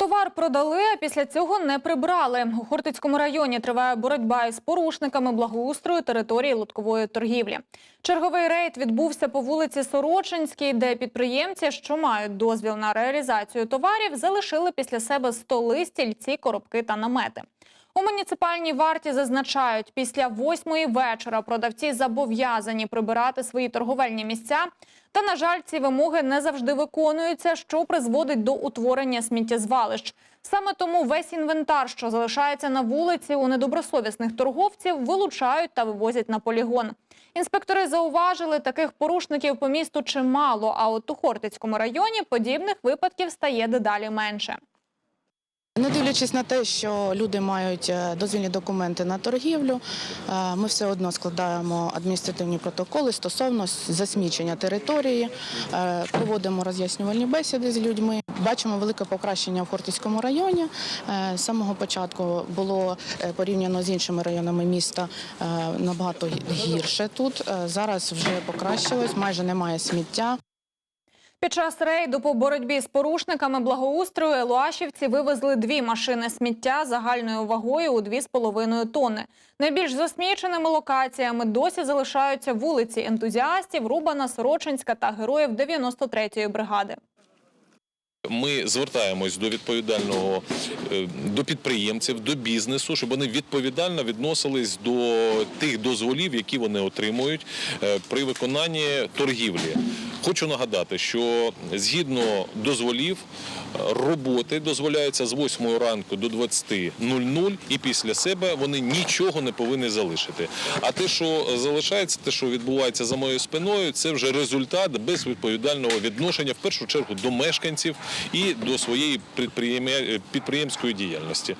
Товар продали, а після цього не прибрали. У Хортицькому районі триває боротьба із порушниками благоустрою території лоткової торгівлі. Черговий рейд відбувся по вулиці Сорочинській, де підприємці, що мають дозвіл на реалізацію товарів, залишили після себе столи, стільці, коробки та намети. У муніципальній варті зазначають, після восьмої вечора продавці зобов'язані прибирати свої торговельні місця. Та, на жаль, ці вимоги не завжди виконуються, що призводить до утворення сміттєзвалищ. Саме тому весь інвентар, що залишається на вулиці у недобросовісних торговців, вилучають та вивозять на полігон. Інспектори зауважили, таких порушників по місту чимало, а от у Хортицькому районі подібних випадків стає дедалі менше. Не дивлячись на те, що люди мають е, дозвільні документи на торгівлю, е, ми все одно складаємо адміністративні протоколи стосовно засмічення території, е, проводимо роз'яснювальні бесіди з людьми. Бачимо велике покращення в Хортицькому районі. З самого початку було порівняно з іншими районами міста набагато гірше тут. Зараз вже покращилось, майже немає сміття. Під час рейду по боротьбі з порушниками благоустрою елуашівці вивезли дві машини сміття загальною вагою у 2,5 тонни. Найбільш засміченими локаціями досі залишаються вулиці ентузіастів, Рубана, Сорочинська та героїв 93-ї бригади. Ми звертаємось до відповідального е, до підприємців, до бізнесу, щоб вони відповідально відносились до тих дозволів, які вони отримують е, при виконанні торгівлі. Хочу нагадати, що згідно дозволів роботи дозволяються з 8 ранку до 20.00 і після себе вони нічого не повинні залишити. А те, що залишається, те, що відбувається за моєю спиною, це вже результат безвідповідального відношення в першу чергу до мешканців і до своєї підприємської діяльності.